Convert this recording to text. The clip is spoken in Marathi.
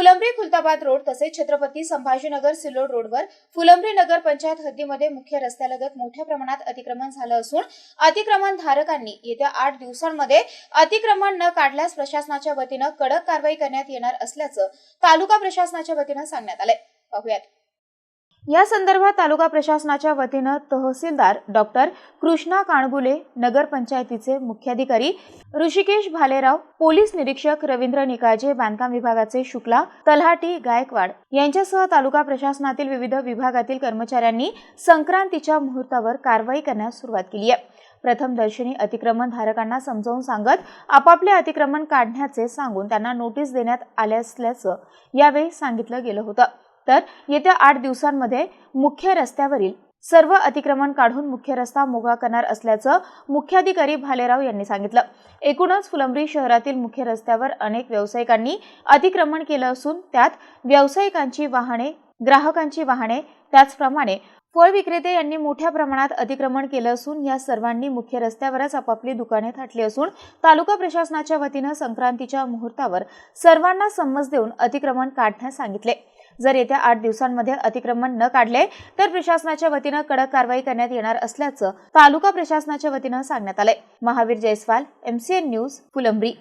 फुलंब्री खुलताबाद रोड तसेच छत्रपती संभाजीनगर सिल्लोड रोडवर फुलंब्री नगर पंचायत हद्दीमध्ये मुख्य रस्त्यालगत मोठ्या प्रमाणात अतिक्रमण झालं असून अतिक्रमण धारकांनी येत्या आठ दिवसांमध्ये अतिक्रमण न काढल्यास प्रशासनाच्या वतीनं कडक कारवाई करण्यात येणार असल्याचं तालुका प्रशासनाच्या वतीनं सांगण्यात आलंय. पाहुयात. या संदर्भात तालुका प्रशासनाच्या वतीनं तहसीलदार डॉक्टर कृष्णा काणगुले नगरपंचायतीचे मुख्याधिकारी ऋषिकेश भालेराव पोलीस निरीक्षक रवींद्र निकाजे बांधकाम विभागाचे शुक्ला तल्हाटी गायकवाड यांच्यासह तालुका प्रशासनातील विविध विभागातील कर्मचाऱ्यांनी संक्रांतीच्या मुहूर्तावर कारवाई करण्यास सुरुवात केली आहे. प्रथम दर्शनी अतिक्रमण धारकांना समजावून सांगत आपापले अतिक्रमण काढण्याचे सांगून त्यांना नोटीस देण्यात आले असल्याचं यावेळी सांगितलं गेलं होतं. तर येत्या आठ दिवसांमध्ये मुख्य रस्त्यावरील सर्व अतिक्रमण काढून मुख्य रस्ता मोकळा करणार असल्याचं मुख्याधिकारी भालेराव यांनी सांगितलं. एकूणच फुलंब्री शहरातील मुख्य रस्त्यावर अनेक व्यावसायिकांनी अतिक्रमण केलं असून त्यात व्यावसायिकांची वाहने ग्राहकांची वाहने त्याचप्रमाणे फळ विक्रेते यांनी मोठ्या प्रमाणात अतिक्रमण केलं असून या सर्वांनी मुख्य रस्त्यावरच आपापली दुकाने थाटली असून तालुका प्रशासनाच्या वतीनं संक्रांतीच्या मुहूर्तावर सर्वांना समज देऊन अतिक्रमण काढण्यास सांगितले. जर येत्या आठ दिवसांमध्ये अतिक्रमण न काढले तर प्रशासनाच्या वतीनं कडक कारवाई करण्यात येणार असल्याचं तालुका प्रशासनाच्या वतीनं सांगण्यात आलंय. Mahavir Jaiswal MCN news Phulambri.